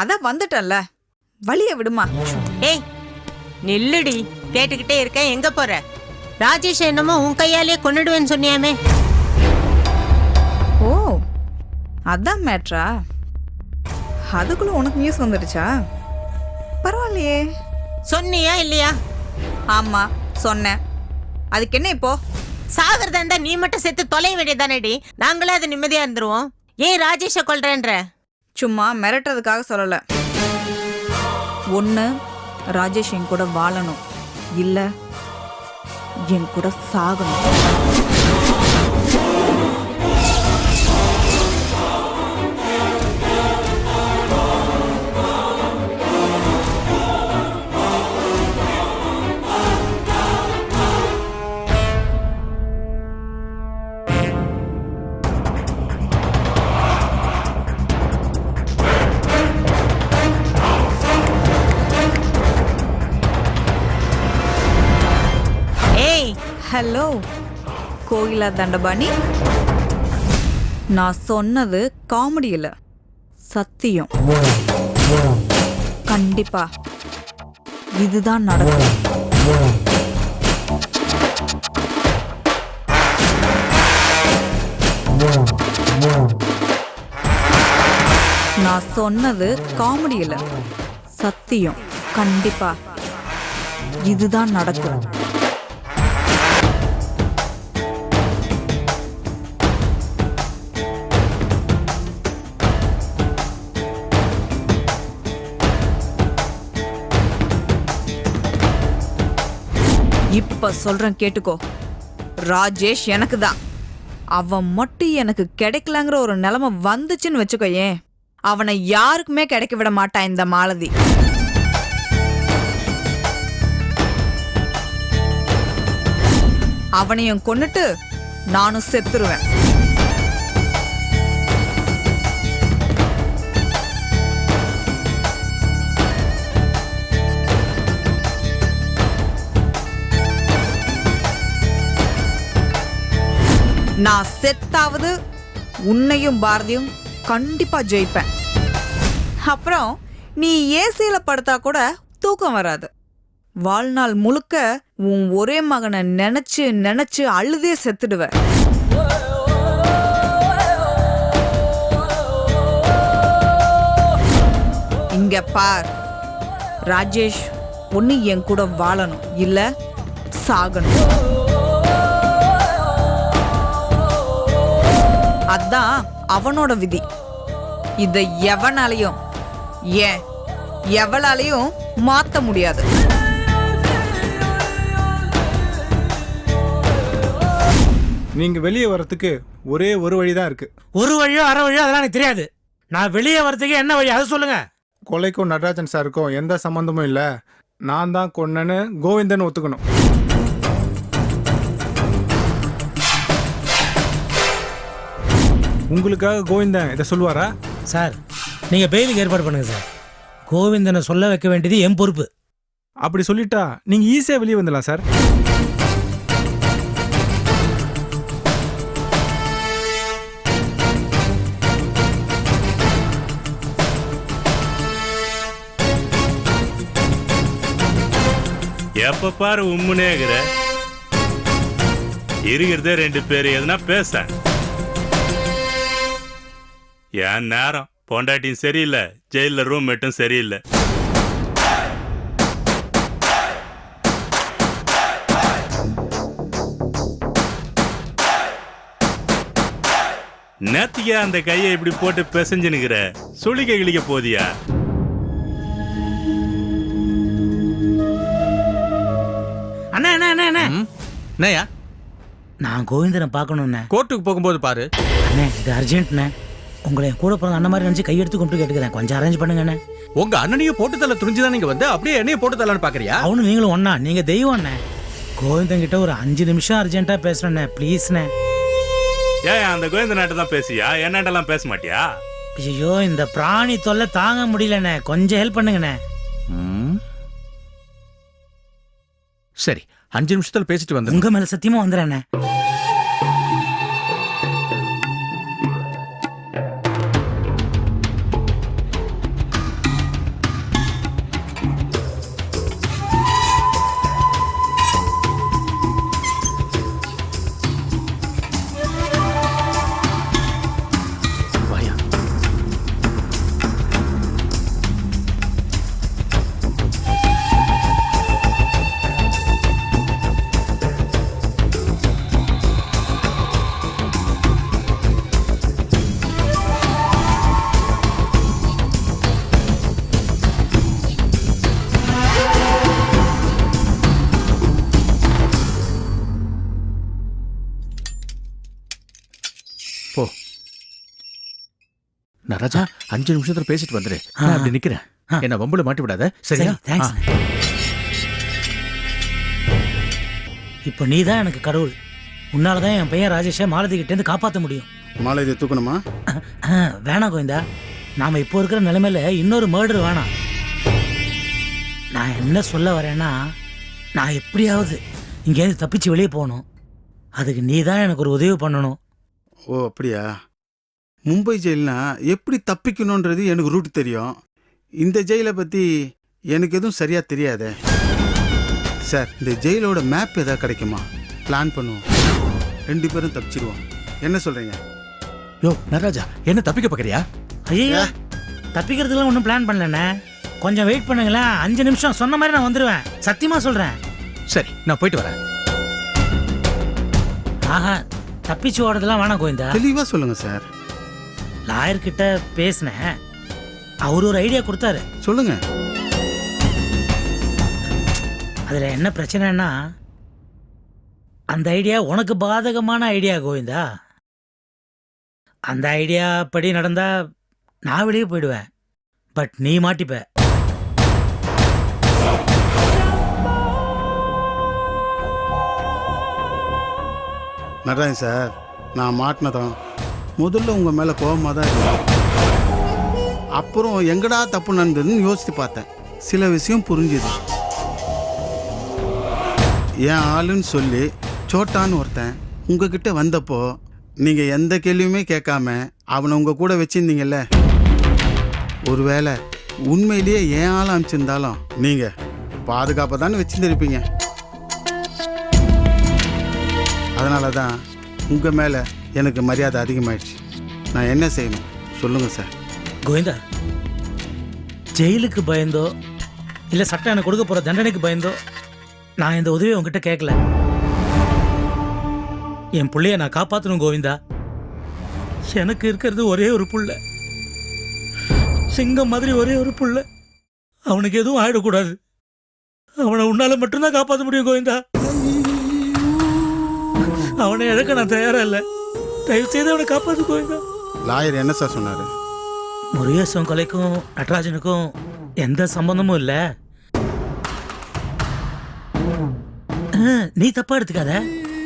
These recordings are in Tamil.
அதான் வந்துட்டல்ல வழிய விடுமா? ஏய் நில்லுடி. கேட்டுக்கிட்டே இருக்க எங்க போற? ராஜேஷ் என்னமோ உன் கையாலே கொன்னுடுவேன்னு சொன்னியாமே. ஓ அதான் மேட்ரா. அதுக்குள்ள உனக்கு நியூஸ் வந்துடுச்சா? பரவாயில்லையே. சொன்னியா இல்லையா? ஆமா சொன்னேன். அதுக்கு என்ன இப்போ? சாகிறதா இருந்தா நீ மட்டும் செத்து தொலைய வேண்டியதானடி நாங்களே அது நிம்மதியா இருந்துருவோம். ஏன் ராஜேஷ கொல்றேன்ற? சும்மா மிரட்டுறதுக்காக சொல்லலை. ஒன்று ராஜேஷ் என் கூட வாழணும். இல்லை என் கூட சாகணும். ஹலோ. கோயிலா தண்டபாணி? நான் சொன்னது காமெடி இல்ல சத்தியம். கண்டிப்பா. இதுதான் நடக்கும். நான் சொன்னது காமெடி இல்ல சத்தியம். கண்டிப்பா. இதுதான் நடக்கும். இப்ப சொல்றேன் கேட்டுக்கோ. ராஜேஷ் எனக்கு தான் அவன் மட்டும் எனக்கு கிடைக்கலங்கிற ஒரு நிலைமை வந்துச்சுன்னு வச்சுக்கோயேன் அவனை யாருக்குமே கிடைக்க விட மாட்டான் இந்த மாலதி. அவனையும் கொன்னுட்டு நானும் செத்துருவேன். நான் செத்தாவது உன்னையும் பாரதியும் கண்டிப்பா ஜெயிப்பேன். அப்புறம் நீ ஏசியில படுத்தா கூட தூக்கம் வராது. வாழ்நாள் முழுக்க உன் ஒரே மகனை நினைச்சு நினைச்சு அழுதே செத்துடுவ. இங்க பார் ராஜேஷ் ஒன்று என் கூட வாழணும் இல்ல சாகணும். அதான் அவனோட விதி. இதை எவனாலையும் ஏன் எவளாலையும் மாத்த முடியாது. நீங்க வெளியே வர்றதுக்கு ஒரே ஒரு வழி தான் இருக்கு. ஒரு வழியோ அரை வழியோ அதெல்லாம் எனக்கு தெரியாது. நான் வெளியே வரதுக்கு என்ன வழி? அது சொல்லுங்க. கொலைக்கும் நடராஜன் சாருக்கும் எந்த சம்மந்தமும் இல்லை. நான் தான் கொன்னேன்னு கோவிந்தன் ஒத்துக்கணும். உங்களுக்காக கோவிந்தன் இதை சொல்லுவாரா? சார் நீங்க பெயிலுக்கு ஏற்பாடு பண்ணுங்க சார். கோவிந்தனை சொல்ல வைக்க வேண்டியது என் பொறுப்பு. அப்படி சொல்லிட்டா நீங்க ஈஸியா வெளியே வந்துடலாம் சார். எப்ப பாரு உம்முனேகிற இருக்கிறதே ரெண்டு பேர் எதுனா பேச. என் நேரம். பொண்டாட்டியும் சரியில்லை. ஜெயில ரூம் மட்டும் சரியில்லை. நேத்திக்கே அந்த கையை இப்படி போட்டு பிசைஞ்சு நிக்கிற சுளிக்க கிழிக்க போதியா? அண்ணா அண்ணா அண்ணா அண்ணா. நான் கோவிந்தனை பார்க்கணுண்ணே கோர்ட்டுக்கு போகும்போது பாரு. அண்ணே இது அர்ஜென்ட்ண்ணே. உங்களை என் கூட பிறந்த அண்ணன் மாதிரி நினச்சி கையெடுத்து கொண்டு கேட்டுக்கிறேன். கொஞ்சம் அரேஞ்ச் பண்ணுங்க அண்ணே. உங்க அண்ணனையும் போட்டு தள்ள துணிஞ்சுதான் நீங்க வந்து அப்படியே என்னையும் போட்டு தரலான்னு பாக்குறியா? அவனு நீங்களும் ஒண்ணா. நீங்க தெய்வம் அண்ணே. கோவிந்தன் கிட்ட ஒரு அஞ்சு நிமிஷம் அர்ஜென்ட்டா பேசுறேண்ணே. ப்ளீஸ்ண்ணே ஏன் அந்த கோவிந்த நாட்டு தான் பேசியா என்னண்டெல்லாம் பேச மாட்டியா? ஐயோ இந்த பிராணி தொல்லை தாங்க முடியலண்ணே. கொஞ்சம் ஹெல்ப் பண்ணுங்கண்ணே. சரி அஞ்சு நிமிஷத்துல பேசிட்டு வந்து உங்க மேல சத்தியமா வந்துடுறேண்ணே நடராஜா அஞ்சு நிமிஷத்துல பேசிட்டு வந்துரு. நான் அப்படி நிக்கிறேன். என்ன வம்புல மாட்டி விடாத சரியா? சரி தேங்க்ஸ். இப்போ நீ தான் எனக்கு கடவுள். உன்னால தான் என் பையன் ராஜேஷை மாலதி கிட்டேருந்து காப்பாற்ற முடியும். மாலதியை தூக்கணுமா? அஹ், வேணாம் கோவிந்தா. நாம இப்போ இருக்கிற நிலைமையில இன்னொரு மர்டர் வேணாம். நான் என்ன சொல்ல வரேன்னா நான் எப்படியாவது இங்கேருந்து தப்பிச்சு வெளியே போகணும். அதுக்கு நீ தான் எனக்கு ஒரு உதவி பண்ணணும். ஓ அப்படியா? மும்பை ஜெயில்னா எப்படி தப்பிக்கணுன்றது எனக்கு ரூட் தெரியும். இந்த ஜெயிலை பற்றி எனக்கு எதுவும் சரியாக தெரியாதே. சார் இந்த ஜெயிலோட மேப் எதாவது கிடைக்குமா? பிளான் பண்ணுவோம். ரெண்டு பேரும் தப்பிச்சிருவோம். என்ன சொல்கிறீங்க யோ நடராஜா என்ன தப்பிக்க பாக்குறியா ஐயோ தப்பிக்கிறதுலாம் ஒன்றும் பிளான் பண்ணலண்ணே. கொஞ்சம் வெயிட் பண்ணுங்களேன். அஞ்சு நிமிஷம் சொன்ன மாதிரி நான் வந்துடுவேன் சத்தியமா சொல்றேன். சரி நான் போயிட்டு வரேன். ஆஹா தப்பிச்சு ஓடுறதெல்லாம் வேணாம் கோவிந்தா. தெளிவாக சொல்லுங்கள் சார். லாயர் கிட்ட பேசினேன். அவர் ஒரு ஐடியா கொடுத்தாரு. சொல்லுங்கள் அதுல என்ன பிரச்சனைன்னா அந்த ஐடியா உனக்கு பாதகமான ஐடியா கோவிந்தா. அந்த ஐடியா படி நடந்தா நான் வெளியே போயிடுவேன். பட் நீ மாட்டிப்ப. நடராஜன் சார் நான் மாட்டினதும் முதல்ல உங்கள் மேலே கோபமாக தான் இருந்தேன் அப்புறம் எங்கடா தப்பு நடந்ததுன்னு யோசித்து பார்த்தேன். சில விஷயம் புரிஞ்சுது. என் ஆளுன்னு சொல்லி சோட்டான்னு ஒருத்தன் உங்ககிட்ட வந்தப்போ நீங்கள் எந்த கேள்வியுமே கேட்காம அவனை உங்கள் கூட வச்சுருந்தீங்கல்ல? ஒருவேளை உண்மையிலேயே ஏன் ஆள் அனுப்பிச்சிருந்தாலும் நீங்கள் பாதுகாப்பாக தானே வச்சுருந்துருப்பீங்க. அதனால தான் உங்கள் மேலே எனக்கு மரியாதை அதிகமாயிடுச்சு. நான் என்ன செய்யணும்? சொல்லுங்கள் சார் கோவிந்தா ஜெயிலுக்கு பயந்தோ இல்லை சட்டம் எனக்கு கொடுக்க போகிற தண்டனைக்கு பயந்தோ நான் இந்த உதவியை உங்ககிட்ட கேட்கல என் பிள்ளைய நான் காப்பாற்றணும் கோவிந்தா. எனக்கு இருக்கிறது ஒரே ஒரு புள்ள. சிங்கம் மாதிரி ஒரே ஒரு புள்ள. அவனுக்கு எதுவும் ஆயிடக்கூடாது. அவனை உன்னால மட்டும்தான் காப்பாற்ற முடியும் கோவிந்தா. அவனை இழக்க நான் தயாரா இல்லை. தயவு செய்து அவனை காப்பாற்று கோவிந்தா லாயர் என்ன சார் சொன்னார்? முருகேசன் கொலைக்கும் நடராஜனுக்கும் எந்த சம்பந்தமும் இல்ல. நீ தப்பா எடுத்துக்காத.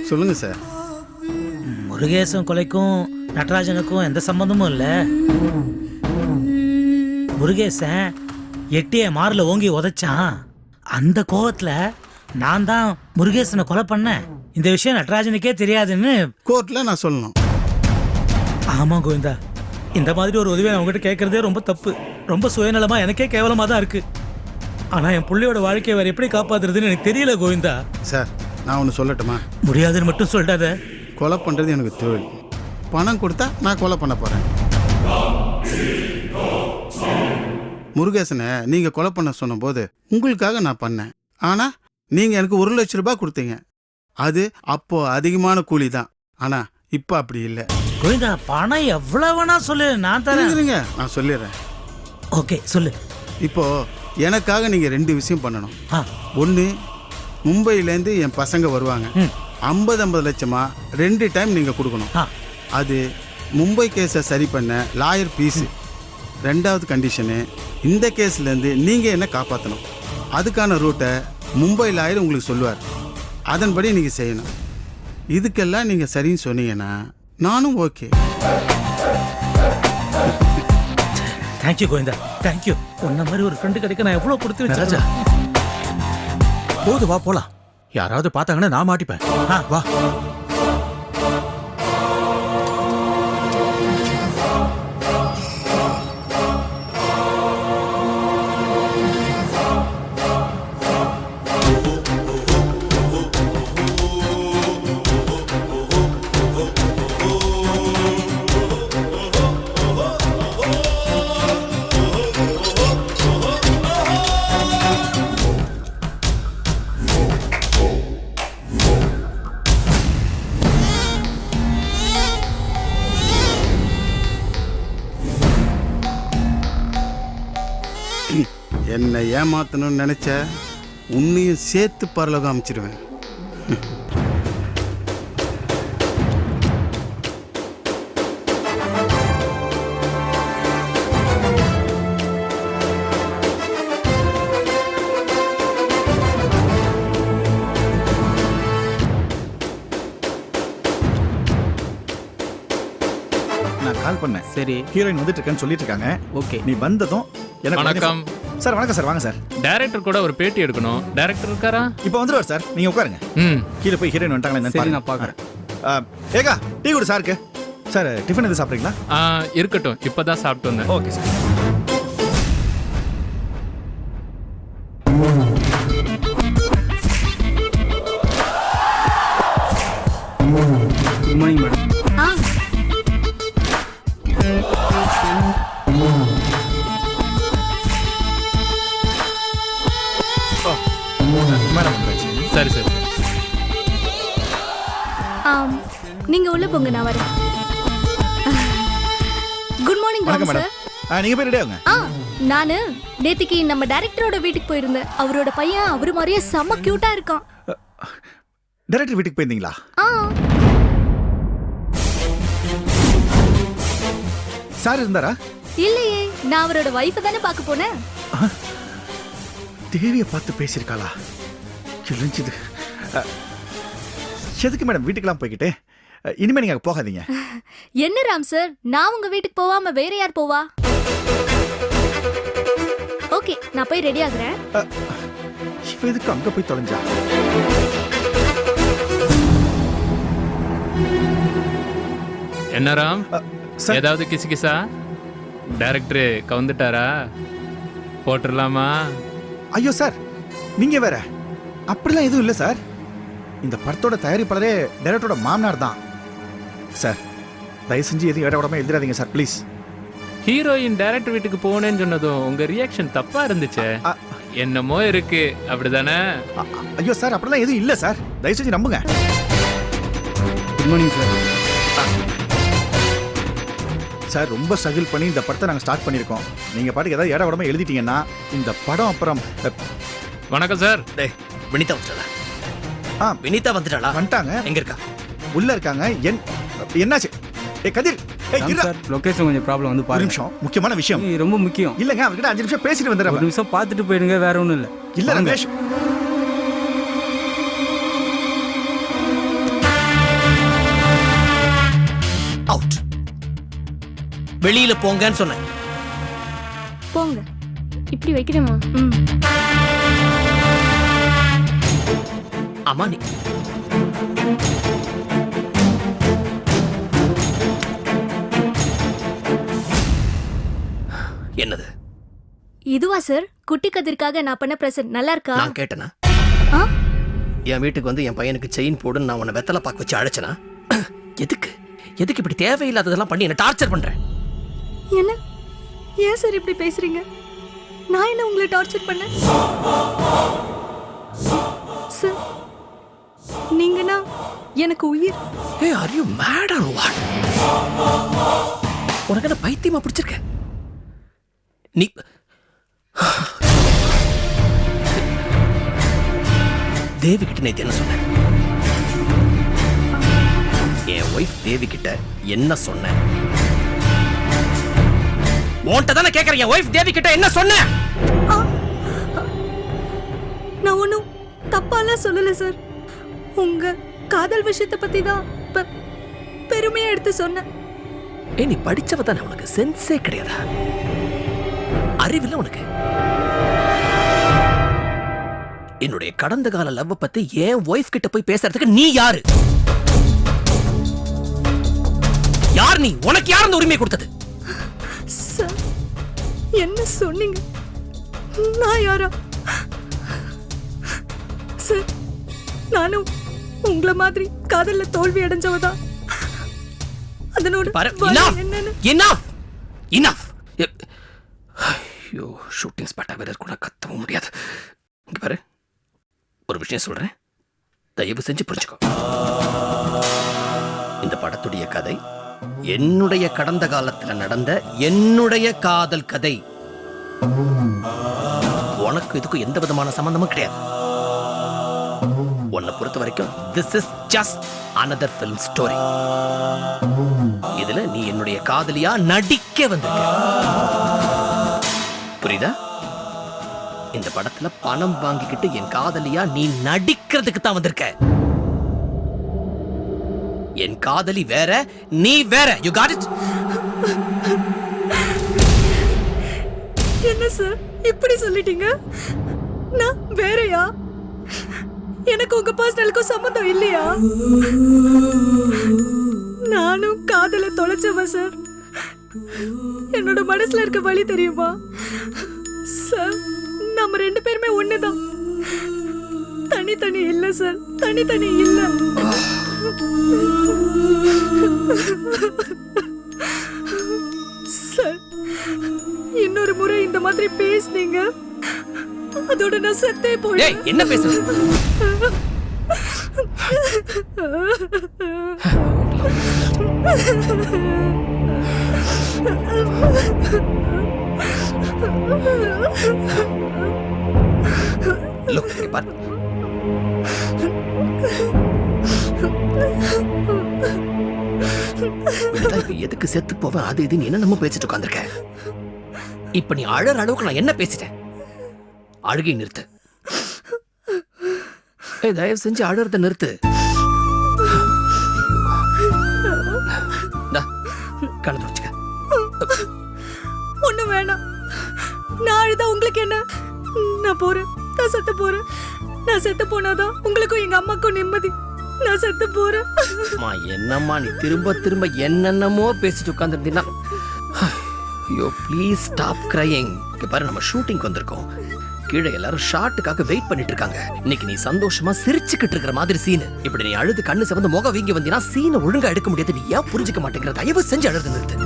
சொல்லுங்கள் சார். முருகேசன் கொலைக்கும் நடராஜனுக்கும் எந்த சம்பந்தமும் இல்ல. முருகேசன் எட்டிய மார்ல ஓங்கி உதைச்சான். அந்த கோவத்துல நான் தான் முருகேசனை கொலை பண்ணேன். இந்த விஷயம் நடராஜனுக்கே தெரியாதுன்னு கோர்ட்டில் நான் சொல்லணும். ஆமா கோவிந்தா. இந்த மாதிரி ஒரு உதவியை நான் உங்ககிட்ட கேட்கறதே ரொம்ப தப்பு. ரொம்ப சுயநலமா எனக்கே கேவலமா தான் இருக்கு. ஆனா என் புள்ளையோட வாழ்க்கையை வேற எப்படி காப்பாத்துறதுன்னு எனக்கு தெரியல கோவிந்தா. சார் நான் ஒன்று சொல்லட்டுமா? முடியாதுன்னு மட்டும் சொல்லிட்டாத கொலை பண்ணுறது எனக்கு தொழில். பணம் கொடுத்தா நான் கொலை பண்ண போகிறேன் முருகேசனை நீங்கள் கொலை பண்ண சொன்னபோது உங்களுக்காக நான் பண்ணேன். ஆனால் நீங்கள் எனக்கு ஒரு லட்ச ரூபாய் கொடுத்தீங்க. அது அப்போ அதிகமான கூலி தான். ஆனால் இப்போ அப்படி இல்லை. கோவிந்தா பணம் எவ்வளவு வேணா சொல்லு நான் தரேன். இருங்க நான் சொல்லிடுறேன். ஓகே சொல்லு. இப்போ எனக்காக நீங்கள் ரெண்டு விஷயம் பண்ணணும். ஆ. ஒன்று மும்பையிலேருந்து என் பசங்க வருவாங்க. ஐம்பது ஐம்பது லட்சமா ரெண்டு டைம் நீங்கள் கொடுக்கணும். ஆ. அது மும்பை கேஸை சரி பண்ண லாயர் பீஸு. ரெண்டாவது கண்டிஷனு இந்த கேஸ்லேருந்து நீங்கள் என்ன காப்பாற்றணும் அதுக்கான ரூட்டை மும்பை லாயர் உங்களுக்கு சொல்லுவார். அதன்படி நீங்கள் செய்யணும். இதுக்கெல்லாம் நீங்கள் சரின்னு சொன்னீங்கன்னா நானும் ஓகே. தேங்க்யூ கோவிந்தா. தேங்க்யூ உன்ன மாதிரி ஒரு ஃப்ரெண்டு கிடைக்க நான் எவ்வளவு கொடுத்து வச்சிருக்கேன். போது வா போலாம். யாராவது பார்த்தாங்கன்னா நான் மாட்டிப்பேன். ஆ. வா. என்னை ஏமாற்றணும்னு நினச்ச உன்னையும் சேர்த்து பரலகம் அமைச்சிடுவேன் நான் கால் பண்ணேன். சரி. ஹீரோயின் வந்துட்டு இருக்கேன்னு சொல்லிட்டு இருக்காங்க. ஓகே. நீ வந்ததும் எனக்கு வணக்கம். சார் வணக்கம் சார் வாங்க சார். டைரக்டர் கூட ஒரு பேட்டி எடுக்கணும். டைரக்டர் இருக்காரா? இப்போ வந்துருவார் சார். நீங்க உட்காருங்க. ம். கீழே போய் ஹீரோயின் வந்துட்டாங்களா என்னன்னு. நான் பார்க்குறேன். ஆ, ஏகா டீ கொடு சாருக்கு. சார் டிஃபன் எதுவும் சாப்பிட்றீங்களா? இருக்கட்டும். இப்பதான் சாப்பிட்டு வந்தேன். Okay sir. நீங்க உள்ள போங்க நான் வரேன். குட் மார்னிங் வணக்கம் மேடம் சார் ஆ நீங்க போய் ரெடி ஆகுங்க ஆ நானு நேத்திக்கு நம்ம டைரக்டரோட வீட்டுக்கு போயிருந்தேன். அவரோட பையன் அவரு மாதிரியே செம்ம கியூட்டா இருக்கான். டைரக்டர் வீட்டுக்கு போயிருந்தீங்களா? ஆ. சார் இருந்தாரா? இல்லையே நான் அவரோட வைஃபை தானே பார்க்க போனேன். தேவியை பார்த்து பேசியிருக்காளா? கிழிஞ்சுது அ, எதுக்கு மேடம் வீட்டுக்கெல்லாம் போய்கிட்டு இனிமே நீங்க அங்க போகாதீங்க. என்ன ராம் சார்? நான் உங்க வீட்டுக்கு போவாம வேற யார் போவா? ஓகே நான் போய் ரெடி ஆகுறேன். இவ எதுக்கு அங்க போய் தொலைஞ்சா? என்ன ராம்? சார். ஏதாவது கிசு கிசா? டைரக்டர் கவுந்துட்டாரா? போட்டுடலாமா? ஐயோ சார் நீங்க வேற. அப்படிலாம் எதுவும் இல்லை சார். இந்த படத்தோட தயாரிப்பாளரே டைரக்டரோட மாமனார் தான். சார் தயவு செஞ்சு எதுவும் இட விடாம எழுதிடாதீங்க சார் ப்ளீஸ். ஹீரோயின் டைரக்டர் வீட்டுக்கு போனேன்னு சொன்னதும் உங்க ரியாக்ஷன் தப்பா இருந்துச்சே. என்னமோ இருக்கு அப்படிதானே? ஐயோ சார் அப்படிலாம் எதுவும் இல்லை சார். தயவு செஞ்சு நம்புங்க குட் மார்னிங் சார் சார் ரொம்ப ஸ்ட்ரகிள் பண்ணி இந்த படத்தை நாங்கள் ஸ்டார்ட் பண்ணியிருக்கோம். நீங்கள் பாட்டுக்கு ஏதாவது இட விடாம எழுதிட்டீங்கன்னா இந்த படம் அப்புறம் வணக்கம் சார் டேய் வினிதா வந்துட்டாளா? ஆ வினிதா வந்துட்டாளா? வந்துட்டாங்க. எங்க இருக்கா? உள்ள இருக்காங்க. என் என்னாச்சு? ஏ கதிர். ஏய் ராம் இருடா. சார் லொகேஷன் கொஞ்சம் ப்ராப்ளம் வந்து ஒரு பாருங்க. நிமிஷம். முக்கியமான விஷயம். இது ரொம்ப முக்கியம். இல்லைங்க அவர்கிட்ட அஞ்சு நிமிஷம் பேசிட்டு ஒரு வந்துடுறேன் நிமிஷம் பார்த்துட்டு போயிடுங்க வேற ஒன்றும் இல்லை. இல்ல ரமேஷ். அவுட் வெளியில போங்கன்னு சொன்னேன். போங்க. இப்படி வைக்கிறேமா ம். ஆமா நீ என்னது? இதுவா சார் குட்டி கதிர்க்காக நான் பண்ண பிரசன்ட் நல்லா இருக்கா? நான் கேட்டனா? ஆ? என் வீட்டுக்கு வந்து என் பையனுக்கு செயின் போடுன்னு நான் உன்னை வெத்தலை பாக்க வச்சு அழைச்சனா? எதுக்கு? எதுக்கு இப்படி தேவையில்லாததெல்லாம் பண்ணி என்ன டார்ச்சர் பண்றேன் என்ன? ஏன் சார் இப்படி பேசுறீங்க? நான் என்ன உங்களை டார்ச்சர் பண்ண சார் நீங்கன்னா எனக்கு உயிர். Hey are you mad or what உனக்கு என்ன பைத்தியமா பிடிச்சிருக்க? நீ தேவி கிட்ட நேத்து என்ன சொன்ன? என் ஒய்ஃப் தேவி கிட்ட என்ன சொன்ன? உன்கிட்ட தானே கேக்குறேன். என் ஒய்ஃப் தேவி கிட்ட என்ன சொன்ன? நான் ஒன்றும் தப்பாலாம் சொல்லல சார். உங்க காதல் விஷயத்தை பத்தி தான் பெருமையா எடுத்து சொன்னேன் ஏய் நீ படிச்சவ தானே உனக்கு சென்ஸே கிடையாதா? அறிவில்ல உனக்கு. என்னுடைய கடந்த கால லவ் பத்தி என் ஒய்ஃப் கிட்ட போய் பேசுறதுக்கு நீ யாரு? யார் நீ? உனக்கு யார் அந்த உரிமை கொடுத்தது? சார் என்ன சொன்னீங்க? நான் யாரா? சார் நானும் உங்களை மாதிரி காதல்ல தோல்வி அடைஞ்சவதான் அதனோட என்னன்னு? enough! எ- ஐயோ ஷூட்டிங் ஸ்பாட்டா வேற கூட கத்தவும் முடியாது. இங்க பாரு ஒரு விஷயம் சொல்றேன். தயவு செஞ்சு புரிஞ்சுக்கோ. இந்த படத்துடைய கதை என்னுடைய கடந்த காலத்துல நடந்த என்னுடைய காதல் கதை. உனக்கு இதுக்கும் எந்த விதமான சம்பந்தமும் கிடையாது. உன்னை பொறுத்த வரைக்கும் this is just another film story இதுல நீ என்னுடைய காதலியா நடிக்க வந்திருக்க. புரியுதா? இந்த படத்துல பணம் வாங்கிக்கிட்டு என் காதலியா நீ நடிக்கிறதுக்கு தான் வந்திருக்க. என் காதலி வேற நீ வேற. யூ காட் இட் என்ன சார் இப்படி சொல்லிட்டீங்க? நான் வேறயா? எனக்கு உங்க பர்சனலுக்கும் சம்மந்தம் இல்லையா? நானும் காதல தொலைச்சவன் சார் என்னோட மனசுல இருக்க வழி தெரியுமா? சார் நம்ம ரெண்டு பேருமே ஒண்ணுதான். தனித்தனி இல்ல சார் தனித்தனி இல்ல. சார் இன்னொரு முறை இந்த மாதிரி பேசுனீங்க. அதோட நான் செத்தே போய் என்ன பேசுற Look, இங்க எதுக்கு செத்து போவேன் அது இதுன்னு நம்ம பேசிட்டு உட்காந்துருக்க இப்ப நீ அழற அளவுக்கு நான் என்ன பேசிட்டேன்? அழுகை நிறுத்து. ஏய் தயவு செஞ்சு அழறத நிறுத்து. கண்ணை தொடச்சுக்க. ஒண்ணும் வேணாம். நான் அழுதா உங்களுக்கு என்ன? நான் போறேன். நான் செத்து போறேன். நான் செத்து போனாதான் உங்களுக்கும் எங்க அம்மாக்கும் நிம்மதி. நான் செத்து போறேன். அம்மா என்னம்மா நீ திரும்ப திரும்ப என்னென்னமோ பேசிட்டு உட்காந்துருந்தீங்கன்னா ஐயோ ப்ளீஸ் ஸ்டாப் கிரையிங் இங்க பாரு நம்ம ஷூட்டிங்க்கு வந்திருக்கோம். கீழே எல்லாரும் ஷாட்டுக்காக வெயிட் பண்ணிட்டு இருக்காங்க. இன்னைக்கு நீ சந்தோஷமா சிரிச்சுக்கிட்டு இருக்கிற மாதிரி சீன். இப்படி நீ அழுது கண்ணு சிவந்து முகம் வீங்கி வந்தீங்கன்னா சீனை ஒழுங்கா எடுக்க முடியாது. நீ ஏன் புரிஞ்சுக்க மாட்டேங்கிற? தயவு செஞ்சு அழுது நிறுத்து.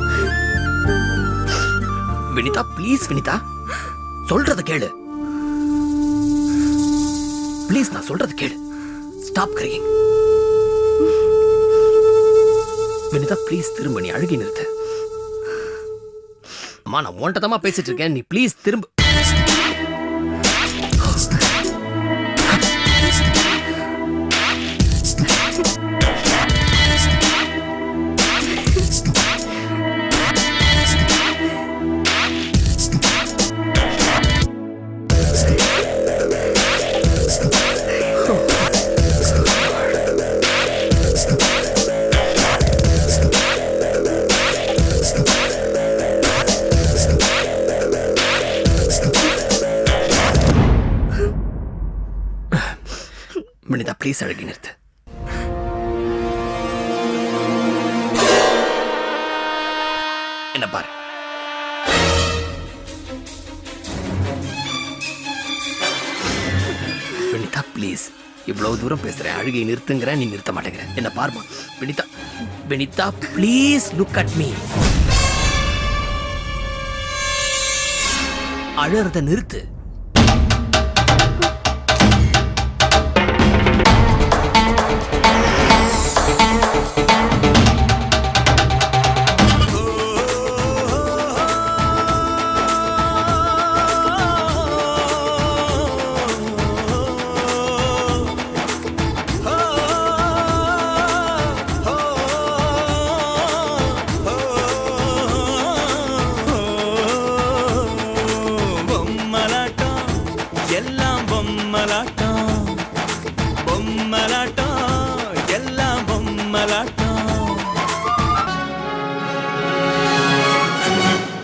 வினிதா ப்ளீஸ் வினிதா. சொல்றத கேளு. ப்ளீஸ் நான் சொல்றத கேளு. ஸ்டாப் கிரையிங் வினிதா ப்ளீஸ் திரும்ப நீ அழுகி நிறுத்து. அம்மா நான் உன்கிட்ட பேசிட்டு இருக்கேன். நீ ப்ளீஸ் திரும்ப வினிதா ப்ளீஸ் அழகி நிறுத்து. என்ன பாரு? வினிதா ப்ளீஸ் இவ்வளவு தூரம் பேசுறேன். அழுகை நிறுத்துங்கிற நீ நிறுத்த மாட்டேங்கிற. என்ன பாருமா Vinitha Vinitha please look at me அழறத நிறுத்து.